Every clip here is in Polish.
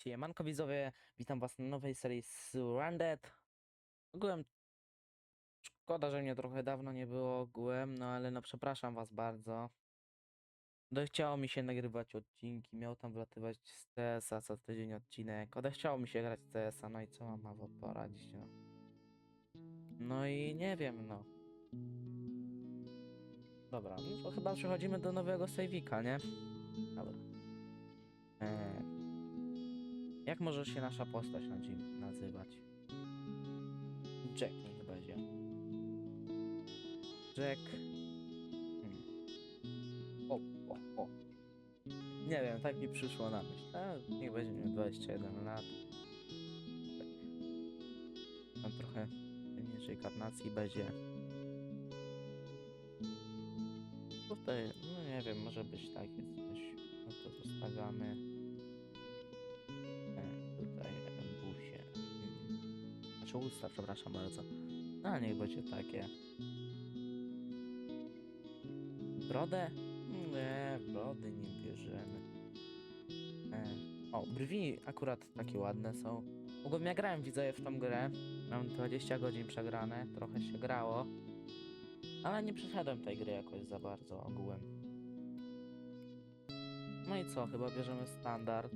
Siemanko widzowie, witam was na nowej serii Surrounded. Ogółem szkoda, że mnie trochę dawno nie było ogółem, no ale no przepraszam was bardzo. Odechciało mi się nagrywać odcinki, miał tam wlatywać z CS-a co tydzień odcinek. Odechciało mi się grać CS-a, no i co mam mało poradzić, no. No i nie wiem, no. Dobra, no chyba przechodzimy do nowego save'ika, nie? Dobra. Eee, jak może się nasza postać nazywać? Jack niech będzie. Jack. Hmm. O, o, o. Nie wiem, tak mi przyszło na myśl. A, niech będzie miał 21 lat. Tam trochę mniejszej karnacji będzie. Tutaj, no nie wiem, może być takie coś. No to zostawiamy. Znaczy usta, przepraszam bardzo. A niech będzie takie. Brodę? Nie, brody nie bierzemy. E, o, brwi akurat takie ładne są. Ogólnie ja grałem widzowie w tą grę. Mam 20 godzin przegrane, trochę się grało. Ale nie przeszedłem tej gry jakoś za bardzo ogółem. No i co, chyba bierzemy standard.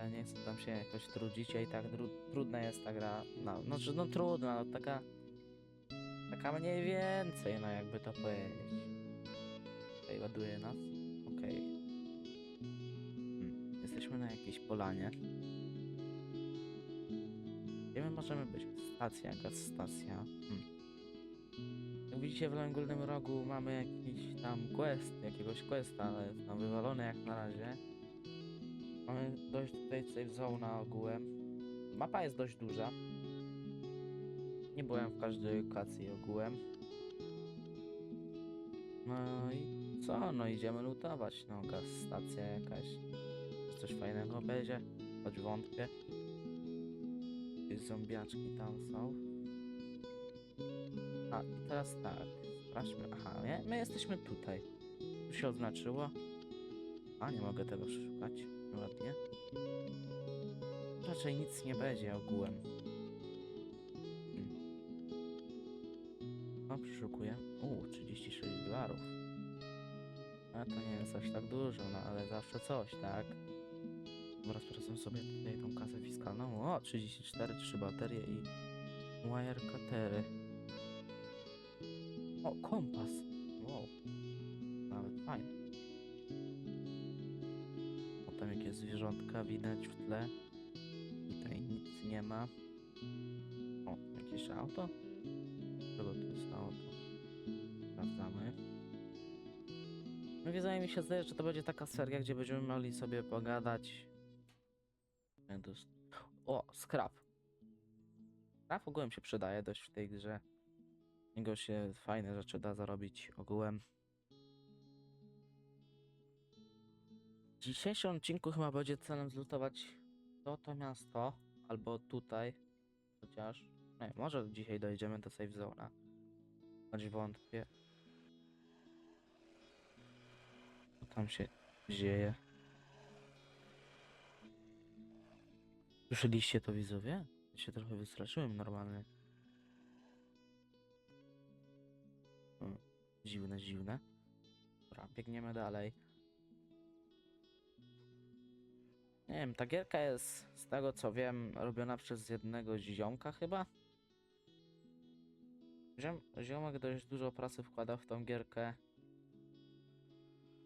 Ja nie chcę tam się jakoś trudzić, a i tak tru- trudna jest ta gra. No, znaczy, no trudna, no taka... Taka mniej więcej, no jakby to powiedzieć. Okej, ładuje nas. Okej. Hmm, jesteśmy na jakiejś polanie. Gdzie my możemy być? Stacja, jaka stacja? Hmm. Jak widzicie w lewym górnym rogu mamy jakiś tam quest, jakiegoś questa, ale jest tam wywalony jak na razie. Mamy dość tutaj safe zone ogółem. Mapa jest dość duża. Nie byłem w każdej lokacji ogółem. No i co? No idziemy lutować. No gaz stacja jakaś. Coś fajnego będzie? Choć wątpię. Zombiaczki tam są. A, teraz tak. Sprawdźmy. Aha, nie? my jesteśmy tutaj. Tu się oznaczyło. A, nie mogę tego przeszukać. Ładnie. Raczej nic nie będzie ogółem. No, przeszukuję. U, 36 dolarów. A to nie jest aż tak dużo, no ale zawsze coś, tak? Dobra, sprawdzam sobie tutaj tą kasę fiskalną. O, 34, 3 baterie i wire cutery. O, kompas. Zwierzątka widać w tle. Tutaj nic nie ma. O, jakieś auto? Czego to jest auto? Sprawdzamy. No wydaje mi się, zdaje, że to będzie taka seria, gdzie będziemy mogli sobie pogadać. Windows- O, scrap. Scrap ogółem się przydaje dość w tej grze. Niego się fajne rzeczy da zarobić ogółem. W dzisiejszym odcinku chyba będzie celem zlutować to, to miasto, albo tutaj, chociaż, nie, może dzisiaj dojdziemy do safe zona, choć wątpię. Co tam się dzieje? Słyszeliście to widzowie? Ja się trochę wystraszyłem normalnie. Hmm, Dziwne, dziwne. Dobra, biegniemy dalej. Nie wiem, ta gierka jest, z tego co wiem, robiona przez jednego ziomka chyba. Ziom, ziomek dość dużo pracy wkładał w tą gierkę.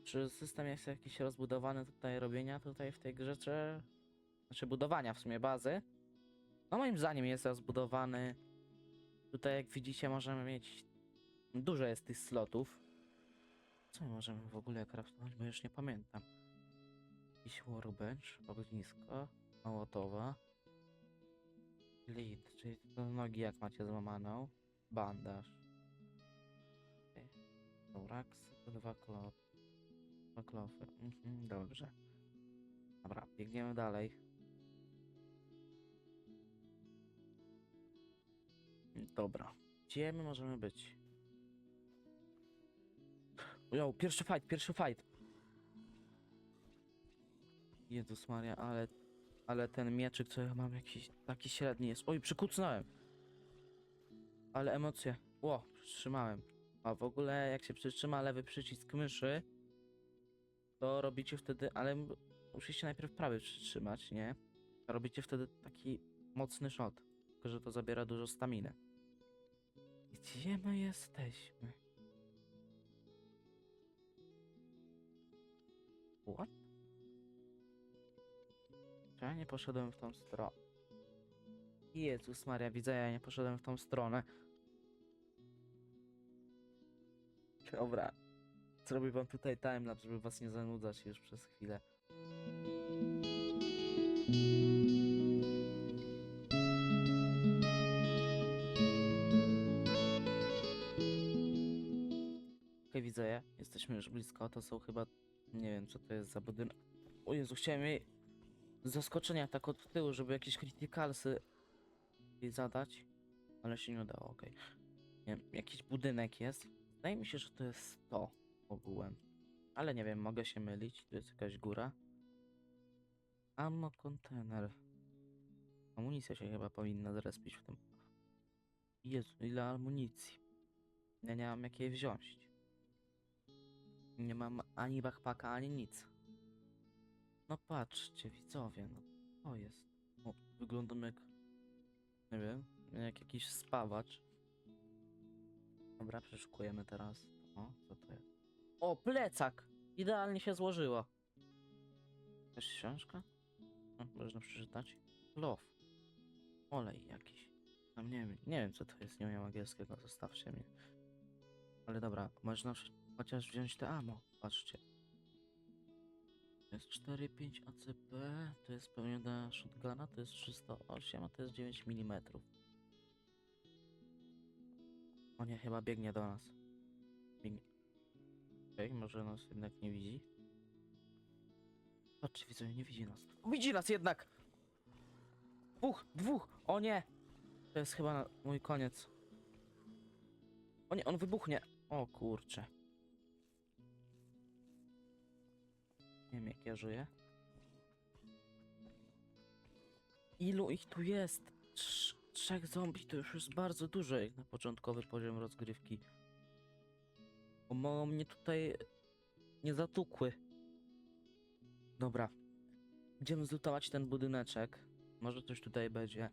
Czy system jest jakiś rozbudowany tutaj robienia tutaj w tej grze, czy... Znaczy budowania w sumie bazy? No moim zdaniem jest rozbudowany. Tutaj jak widzicie możemy mieć... Dużo jest tych slotów. Co my możemy w ogóle craftować, bo już nie pamiętam. Jakiś workbench, ognisko, mołotowa. Lead, czyli to nogi jak macie złamaną. Bandaż. Thorax, dwa klopy. Dwa klopy. Mhm, dobrze. Dobra, biegniemy dalej. Dobra. Gdzie my możemy być? Jo, pierwszy fight, pierwszy fight. Jezus Maria, ale Ale ten mieczyk, co ja mam, jakiś taki średni jest. Oj, przykucnąłem. Ale emocje. Ło, przytrzymałem. A w ogóle, jak się przytrzyma lewy przycisk myszy, to robicie wtedy, ale musicie najpierw prawy przytrzymać, nie? Robicie wtedy taki mocny shot. Tylko, że to zabiera dużo staminy. Gdzie my jesteśmy? What? Ja nie poszedłem w tą stronę? Jezus Maria, widzę, ja nie poszedłem w tą stronę. Dobra. Zrobię wam tutaj timelapse, żeby was nie zanudzać już przez chwilę. Okej, widzę je. Jesteśmy już blisko. To są chyba... Nie wiem, co to jest za budynek. O Jezu, chciałem jej zaskoczenia tak od tyłu, żeby jakieś jej zadać. Ale się nie udało, okej. Nie wiem, jakiś budynek jest. Wydaje mi się, że to jest to ogółem. Ale nie wiem, mogę się mylić. Tu jest jakaś góra. Ammo kontener. Amunicja się chyba powinna zrespić w tym. Jezu, ile amunicji. Ja nie mam jak jej wziąć. Nie mam ani backpacka, ani nic. No patrzcie, widzowie, no to jest. O, wyglądam jak. Nie wiem, jak jakiś spawacz. Dobra, przeszukujemy teraz. O, co to jest? O, plecak! Idealnie się złożyło. Jakaś książka? No, można przeczytać. Love. Olej jakiś. Tam nie wiem, nie wiem co to jest, nie umiem angielskiego, zostawcie mnie. Ale dobra, można ch- chociaż wziąć te ammo, patrzcie. To jest 4,5 ACP, to jest pewnie do shotguna, to jest 308, a to jest 9 mm. O nie, chyba biegnie do nas. Biegnie. Okej, może nas jednak nie widzi. Patrzcie, widzę, nie widzi nas. Widzi nas jednak! Dwóch, dwóch! O nie! To jest chyba mój koniec. O nie, on wybuchnie! O kurcze. Nie wiem jak ja żyję. Ilu ich tu jest? Trz trzech zombie to już jest bardzo dużo jak na początkowy poziom rozgrywki. Mogą mnie tutaj nie zatukły. Dobra. Idziemy zlutować ten budyneczek. Może coś tutaj będzie.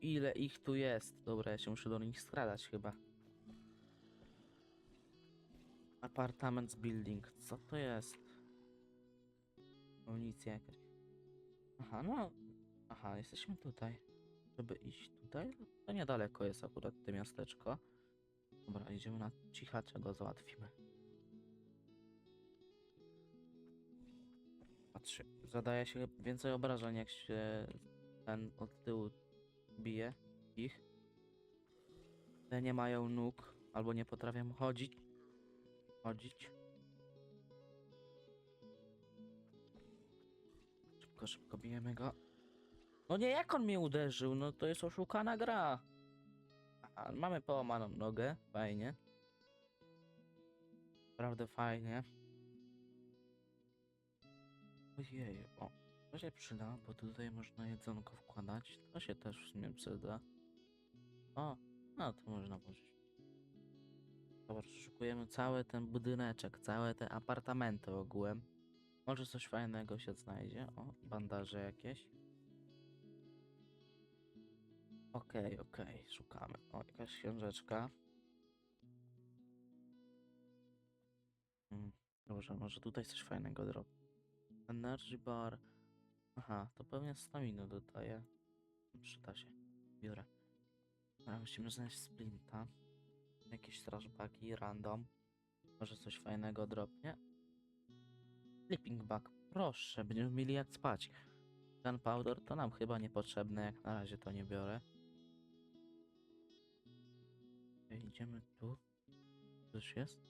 Ile ich tu jest? Dobra, ja się muszę do nich skradać chyba. Apartament building. Co to jest? Amunicja jakaś. Aha, no. Aha, jesteśmy tutaj. Żeby iść tutaj? To niedaleko jest akurat to miasteczko. Dobra, idziemy na cichacza, go załatwimy. Patrzcie, zadaje się więcej obrażeń, jak się ten od tyłu bije ich. Te nie mają nóg, albo nie potrafią chodzić. Chodzić. Szybko, szybko bijemy go. No nie, jak on mnie uderzył? No to jest oszukana gra. Aha, mamy połamaną nogę, fajnie. Naprawdę fajnie. Ojej, o, to się przyda, bo tutaj można jedzonko wkładać. To się też w sumie przyda. O, no to można włożyć. Dobra, szukujemy cały ten budyneczek, całe te apartamenty ogółem. Może coś fajnego się znajdzie. O, bandaże jakieś. Okej, okej, szukamy. O, jakaś książeczka. Hmm, dobrze, może tutaj coś fajnego drobi. Energy bar. Aha, to pewnie stamina dodaje. Przyda się. Biorę. Dobra, musimy znaleźć splinta. Jakieś straszbaki, random. Może coś fajnego dropnie. Sleeping bag. Proszę, będziemy mieli jak spać. Gunpowder to nam chyba niepotrzebne, jak na razie to nie biorę. Idziemy tu. Coś jest?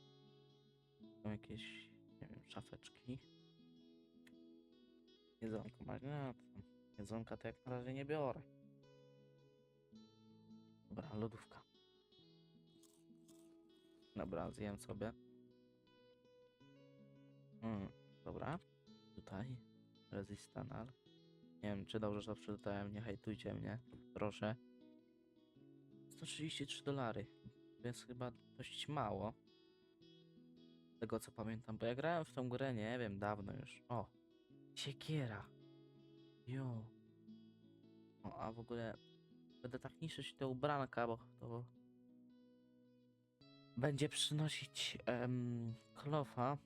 Są jakieś, nie wiem, szafeczki. Jedzonko ma, to jedzonka to jak na razie nie biorę. Dobra, lodówka. Dobra, zjem sobie. Mm, dobra. Tutaj. Resistanal. Nie wiem, czy dobrze to przeczytałem, nie hejtujcie mnie. Proszę. 133 dolary. To jest chyba dość mało. Tego co pamiętam, bo ja grałem w tą grę, nie wiem, dawno już. O! Siekiera! Jo! A w ogóle będę tak niszczyć te ubranka, bo to będzie przynosić em, klofa.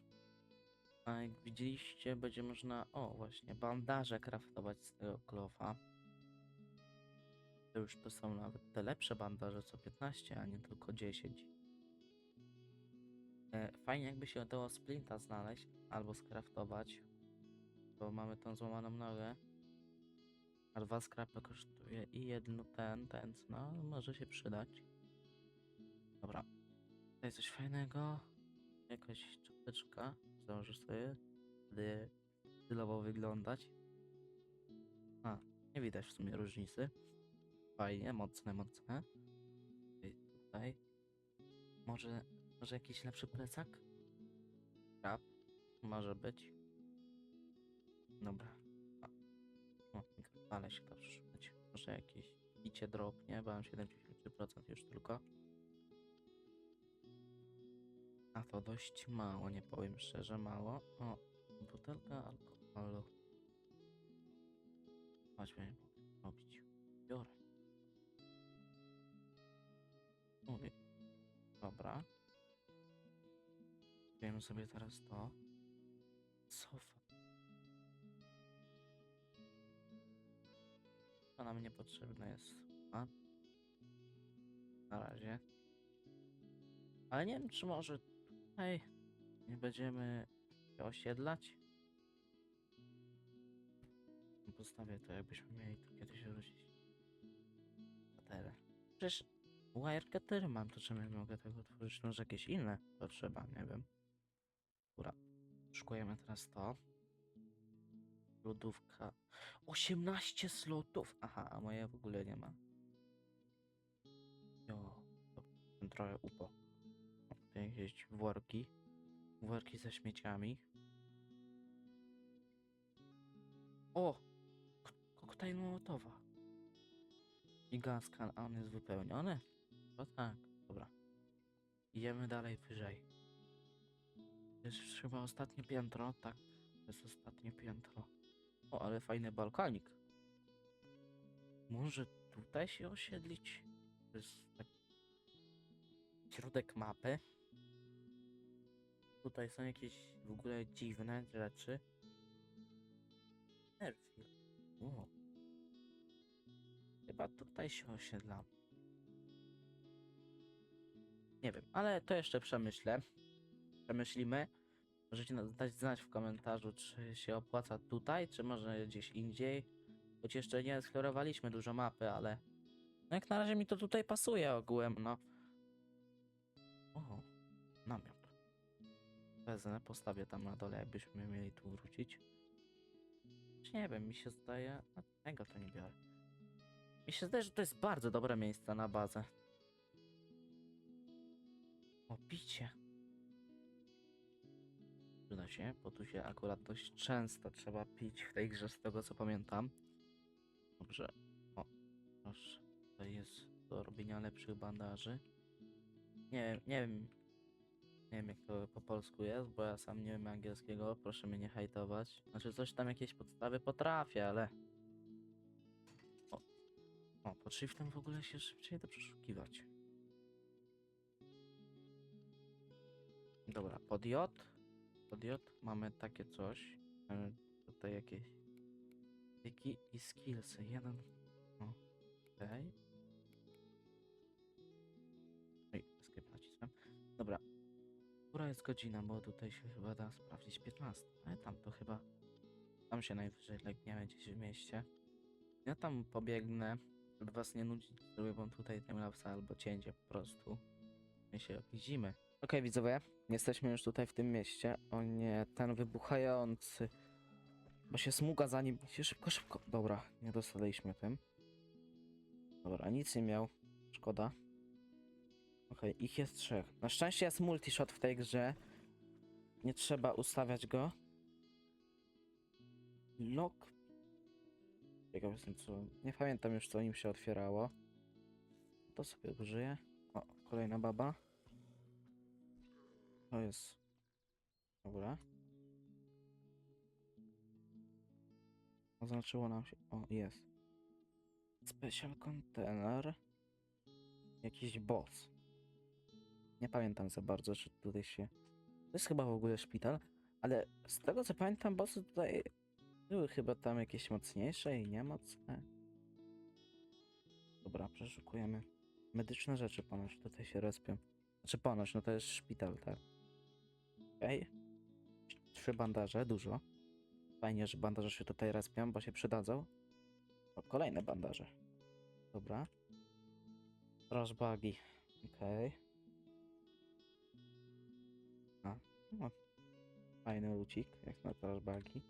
A jak widzieliście, będzie można, o właśnie, bandaże kraftować z tego klofa. To już to są nawet te lepsze bandaże, co 15, a nie tylko 10. E, fajnie jakby się udało splinta znaleźć, albo skraftować. Bo mamy tą złamaną nogę. A dwa skrapy kosztuje i jedno ten, ten, no może się przydać. Dobra. Tutaj coś fajnego. Jakaś czapeczka. Założysz sobie. Wtedy stylowo wyglądać. A, nie widać w sumie różnicy. Fajnie, mocne, mocne. I tutaj. Może, może jakiś lepszy plecak? Krab. Może być. Dobra. O, ale się szukać. Może jakieś icie dropnie, bo mam 73% już tylko. A to dość mało, nie powiem szczerze, mało. O, butelka alkoholu. Chodźmy robić. Biorę. Mówię. Dobra. Wiemy sobie teraz to. Sofa. To nam niepotrzebne jest. A? Na razie. Ale nie wiem, czy może tutaj nie będziemy się osiedlać. Postawię to, jakbyśmy mieli tu kiedyś wrócić. Cutter. Przecież Wirecutter mam, to czemu ja mogę tego otworzyć? Może jakieś inne potrzeba, nie wiem. Dobra, szukujemy teraz to. Lodówka. 18 slotów! Aha, a moje w ogóle nie ma. Jo, to trochę upo. O, jakieś worki. Worki ze śmieciami. O! Koktajl Mołotowa. I gaskan, a on jest wypełniony? No tak, dobra. Idziemy dalej wyżej. Jest chyba ostatnie piętro, tak. To jest ostatnie piętro. O, ale fajny balkonik. Może tutaj się osiedlić? To jest tak... Środek mapy. Tutaj są jakieś w ogóle dziwne rzeczy. O. Chyba tutaj się osiedlam. Nie wiem, ale to jeszcze przemyślę. Przemyślimy. Możecie dać znać w komentarzu, czy się opłaca tutaj, czy może gdzieś indziej. Choć jeszcze nie eksplorowaliśmy dużo mapy, ale no jak na razie mi to tutaj pasuje ogółem, no. Postawię tam na dole, jakbyśmy mieli tu wrócić. Nie wiem, mi się zdaje... Tego to nie biorę. Mi się zdaje, że to jest bardzo dobre miejsce na bazę. O, picie. Przyda się, bo tu się akurat dość często trzeba pić w tej grze, z tego co pamiętam. Dobrze. O, proszę. To jest do robienia lepszych bandaży. Nie wiem, nie wiem. Nie wiem jak to po polsku jest, bo ja sam nie wiem angielskiego, proszę mnie nie hejtować. Znaczy coś tam jakieś podstawy potrafię, ale... O, o pod shiftem w ogóle się szybciej da przeszukiwać. Dobra, pod J. Pod J mamy takie coś. Mamy tutaj jakieś wiki i skillsy. Jeden. O, okej. Oj, escape nacisłem. Dobra. Która jest godzina, bo tutaj się chyba da sprawdzić 15. Ale tam to chyba. Tam się najwyżej legniemy gdzieś w mieście. Ja tam pobiegnę, żeby was nie nudzić, zrobię wam tutaj timelapse albo cięcie po prostu. My się widzimy. Okej widzowie, jesteśmy już tutaj w tym mieście. O nie, ten wybuchający. Bo się smuga za nim. Się szybko, szybko. Dobra, nie dostaliśmy tym. Dobra, nic nie miał. Szkoda. Okej, ich jest trzech. Na szczęście jest multishot w tej grze. nie trzeba ustawiać go. Lock. Jestem co. Nie pamiętam już co nim się otwierało. To sobie użyję. O, kolejna baba. To jest. Dobra. Oznaczyło nam się. O, jest. Special container. Jakiś boss. Nie pamiętam za bardzo, czy tutaj się. To jest chyba w ogóle szpital, ale z tego co pamiętam, bossy tutaj były chyba tam jakieś mocniejsze i niemocne. Dobra, przeszukujemy. Medyczne rzeczy ponoć tutaj się respią. Znaczy ponoć, no to jest szpital, tak? Okej. Trzy bandaże, dużo. Fajnie, że bandaże się tutaj respią, bo się przydadzą. O, kolejne bandaże. Dobra. Rushbagi. Okej. A, no. Fajny lucik, jak na rushbagi.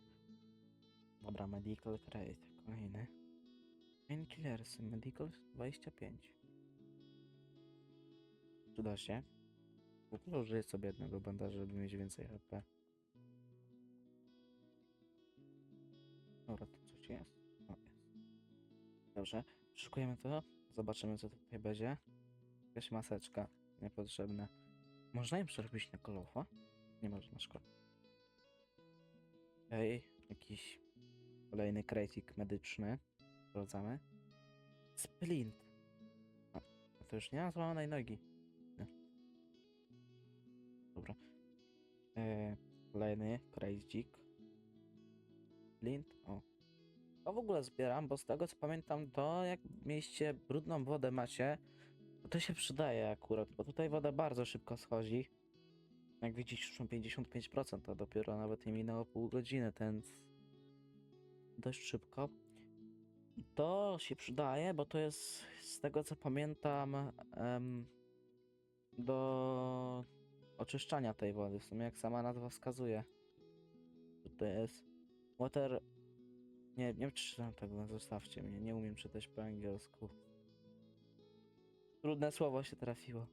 Dobra, medical crate. Kolejny. Painkillersy, medical 25. Przyda się. W ogóle użyję sobie jednego bandaża, żeby mieć więcej HP. Dobra, to coś jest. O, jest. Dobrze, szykujemy to. Zobaczymy, co tutaj będzie. Jakaś maseczka niepotrzebna. Można ją przerobić na kolofa? Nie można, szkoda. Okej, jakiś kolejny krejcik medyczny. Sprawdzamy. Splint. A, to już nie ma złamanej nogi. Nie. Dobra. E, kolejny krejcik. Splint. O. To w ogóle zbieram, bo z tego co pamiętam, to jak mieliście brudną wodę macie, to się przydaje akurat, bo tutaj woda bardzo szybko schodzi. Jak widzisz, już mam 55%, a dopiero nawet nie minęło pół godziny, ten dość szybko. To się przydaje, bo to jest z tego co pamiętam em, do oczyszczania tej wody, w sumie jak sama nazwa wskazuje. To jest water nie, nie wiem, czy czytam tego, zostawcie mnie, nie umiem czytać po angielsku. Trudne słowo się trafiło.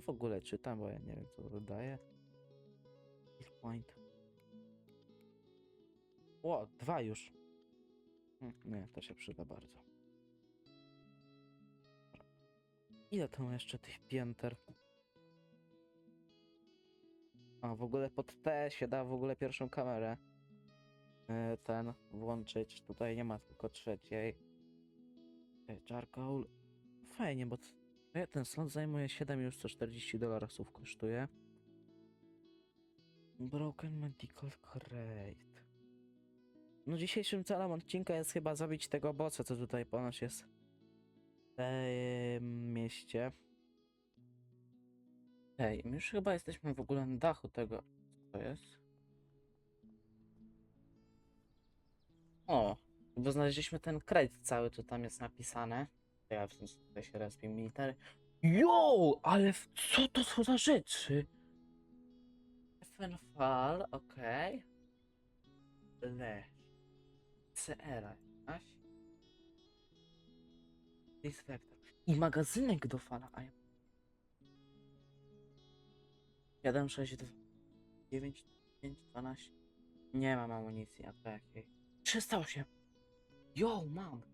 To w ogóle czytam, bo ja nie wiem, co to. Kill point. O, dwa już. Hm, Nie, to się przyda bardzo. Ile tam jeszcze tych pięter? A, w ogóle pod T się da w ogóle pierwszą kamerę e, ten włączyć. Tutaj nie ma tylko trzeciej. E, Charcoal. Fajnie, bo e, ten slot zajmuje 7 już 140 dolarów kosztuje. Broken Medical Crate. No dzisiejszym celem odcinka jest chyba zabić tego bossa, co tutaj ponoć jest w tym mieście. Ej, już chyba jesteśmy w ogóle na dachu tego. Co to jest? O, bo znaleźliśmy ten kredyt cały, co tam jest napisane. Ja w sensie tutaj się respię military. Jo, ale co to są za rzeczy? FNFAL, okej. Le. CR, aś. Dispector. I magazynek do fala, a ja... 1, 6, 2, 9, 5, 12. Nie mam amunicji, a takiej. 308. Jo, mam.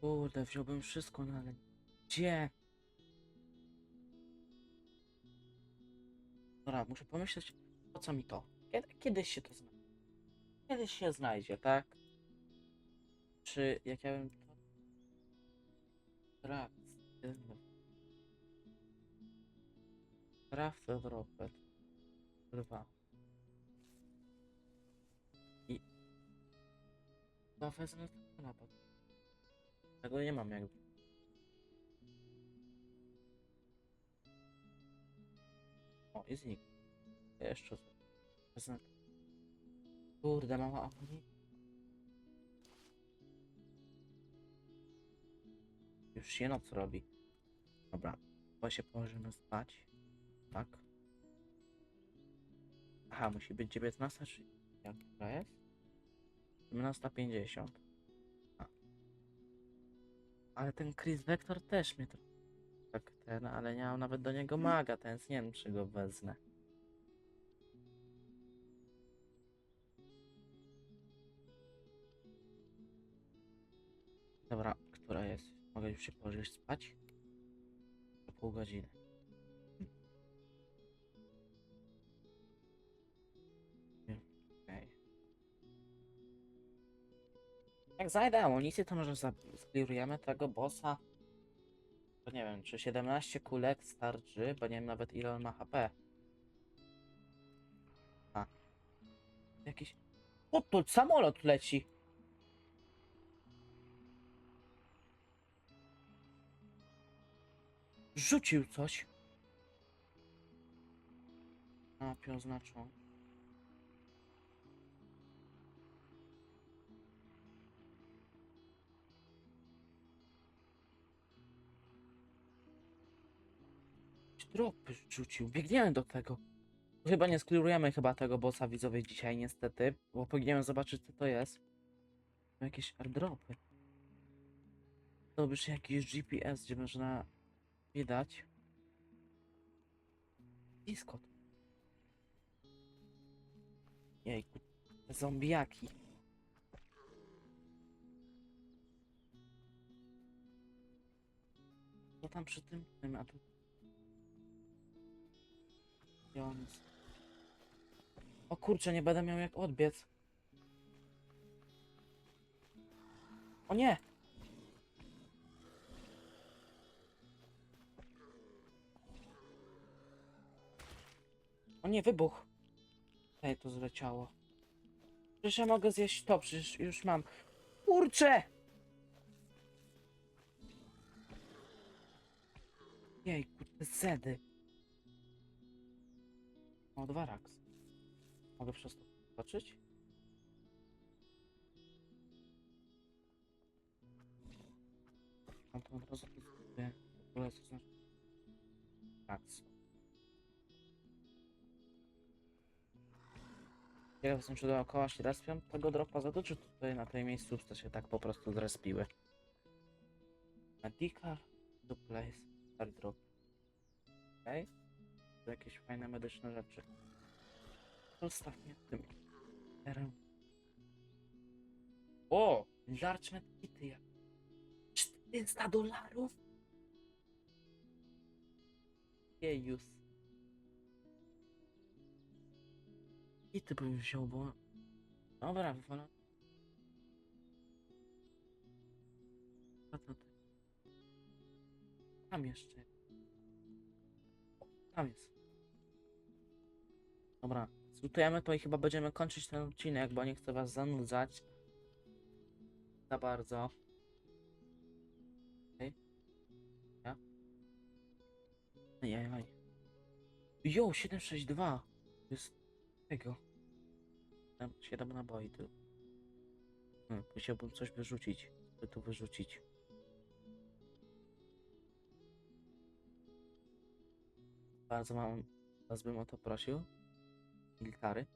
Kurde, wziąłbym wszystko, no ale gdzie? Dobra, muszę pomyśleć, po co mi to? Kiedy, kiedyś się to znajdzie. Kiedyś się znajdzie, tak? Czy jak ja bym to... Traf. Traf Europę. Dwa. I... Chyba wezmę na pod. Tego nie mam jakby. O, i znikł. Jeszcze co? Wezmę. Kurde, mama amunicji. Już się noc robi. Dobra, chyba się położymy spać. Tak. Aha, musi być 19, czy jak to jest? 17.50. Ale ten Chris Vector też mnie trochę tak ten, ale nie mam nawet do niego maga, więc nie wiem czy go wezmę. Dobra, która jest? Mogę już się położyć spać? Za pół godziny. Jak zajdę amunicję, to może sklirujemy tego bossa. To nie wiem, czy 17 kulek starczy, bo nie wiem nawet ile on ma HP. A. Jakiś... O, tu samolot leci! Rzucił coś. Na mapie oznaczą. Dropy rzucił. Biegniemy do tego. Chyba nie sklirujemy chyba tego bossa widzowie dzisiaj niestety, bo powinienem zobaczyć co to jest. Jakieś airdropy. To już jakiś GPS, gdzie można widać. Discord. Jejku, zombiaki. Co tam przy tym, A tu... O kurczę, nie będę miał jak odbiec. O nie! O nie, wybuch. Ej, to zleciało. Przecież ja mogę zjeść to, przecież już mam. Kurczę! Jejku, te zedy. O, dwa raks. Mogę przez to zobaczyć? No to od razu wykupuję. W ogóle co znaczy? Raks. Ciekaw jestem, czy dookoła się respią tego dropa za to, czy tutaj na tej miejscówce się tak po prostu zrespiły. Medical to place. Start drop. Okej. To jakieś fajne medyczne rzeczy. Zostaw mnie tym. Terem. O! Large medkity jak. 400 dolarów? Jejus. I ty bym wziął, bo... Dobra, wywalę. A to ty. Tam jeszcze. Tam jest. Dobra, zlutujemy to i chyba będziemy kończyć ten odcinek, bo nie chcę was zanudzać. Za bardzo. Okej. Ja? Ajajaj. Jo, 762. To jest tego. Tam 7 naboi tu. Hmm, musiałbym coś wyrzucić. By tu wyrzucić. Bardzo mam, was bym o to prosił. Gitary.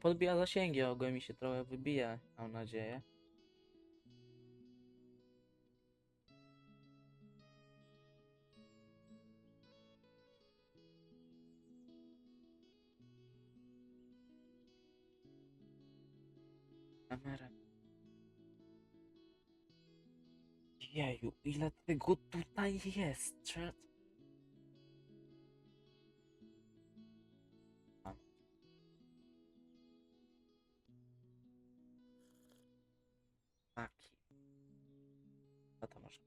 Podbija zasięgi, ogólnie mi się trochę wybija, mam nadzieję. Kamera. Jeju, ile tego tutaj jest? Trzeba... Taki. Co to może?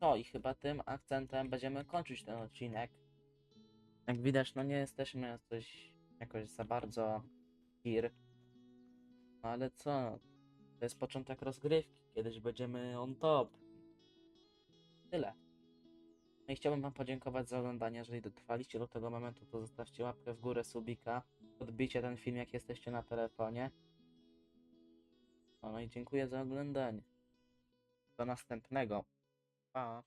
No i chyba tym akcentem będziemy kończyć ten odcinek. Jak widać, no nie jesteśmy coś jakoś za bardzo tir. No ale co? To jest początek rozgrywki. Kiedyś będziemy on top. Tyle. No i chciałbym wam podziękować za oglądanie. Jeżeli dotrwaliście do tego momentu, to zostawcie łapkę w górę, subika. Odbijcie ten film, jak jesteście na telefonie. No i dziękuję za oglądanie. Do następnego. Pa.